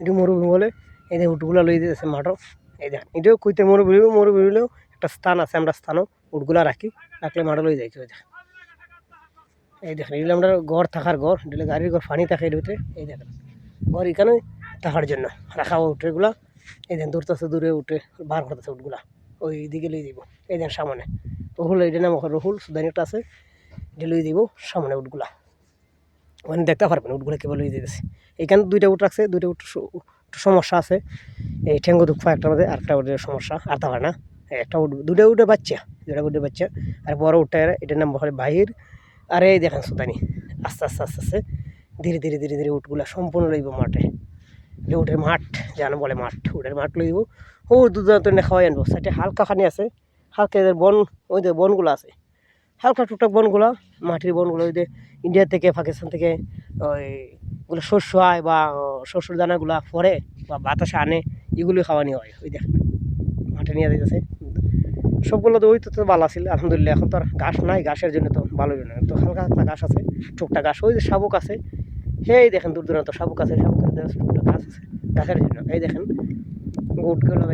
এটি মরুভূমি বলে, এই যে উটগুলা লই দিতেছে মাঠও এই দেখেন এটাও কইতে মরুভূমি মরুভূমি হলেও একটা স্থান আছে, আমরা স্থানও উটগুলা রাখি, রাখলে মাঠও লই যাইছে ওই এই দেখেন, এগুলো আমরা ঘর, থাকার ঘর, এগুলো গাড়ির ঘর, পানি থাকে ভিতরে, এই দেখেন। ঘর এখানে থাকার জন্য রাখা উঠেগুলা এই দেখেন দূরতেছে দূরে উঠে বার করতেছে উঠগুলা ওই দিকে লই দিব এই দেখেন সামনে। রহুল এটা নাম, রহুল সুদানি একটা আছে, এটা লই দিব সামনে উঠগুলা ওখানে দেখতে পারবেন, উটগুলো কেবল লই দিতেছে এখানে দুইটা উট রাখছে, দুইটা উট সমস্যা আছে। এই ঠেঙ্গো দুঃখা একটা মধ্যে, আরেকটা উটের সমস্যা, আর তা না। একটা উট দুটা উঠে বাচ্চা দুটা উঠে বাচ্চা, আর বড় উঠটা এটার নাম বলে বাহির। আর এই দেখেন সুদানি, আস্তে আস্তে আস্তে আস্তে, ধীরে ধীরে ধীরে ধীরে উটগুলা সম্পূর্ণ লইব মাঠে। উটের মাঠ, যেন বলে মাঠ, উটের মাঠ লইব। ও দুধ খাওয়াই আনব। সাইডে হালকা খানি আছে, হালকা বন, ওই যে বনগুলো আছে। হালকা টুকটাক বনগুলো, মাটির বনগুলো, ওই যে ইন্ডিয়া থেকে পাকিস্তান থেকে, ওই গুলো শস্য আয় বা শস্যর দানাগুলা পরে বা বাতাসে আনে এগুলি খাওয়ানি হয়, ওই দেখ মাঠে নিয়ে দিতেছে সবগুলো তো ওই তো ভালো আছিল, আলহামদুলিল্লাহ। এখন তো আর ঘাস নাই, ঘাসের জন্য তো ভালোই না। তো হালকা হালকা ঘাস আছে টুকটা ঘাস। ওই যে শাবুক আছে এই দেখেন দূর দূরান্ত শাবুক আছে শাবুকের টুকটা ঘাস আছে, ঘাসের জন্য। এই দেখেন উটগুলো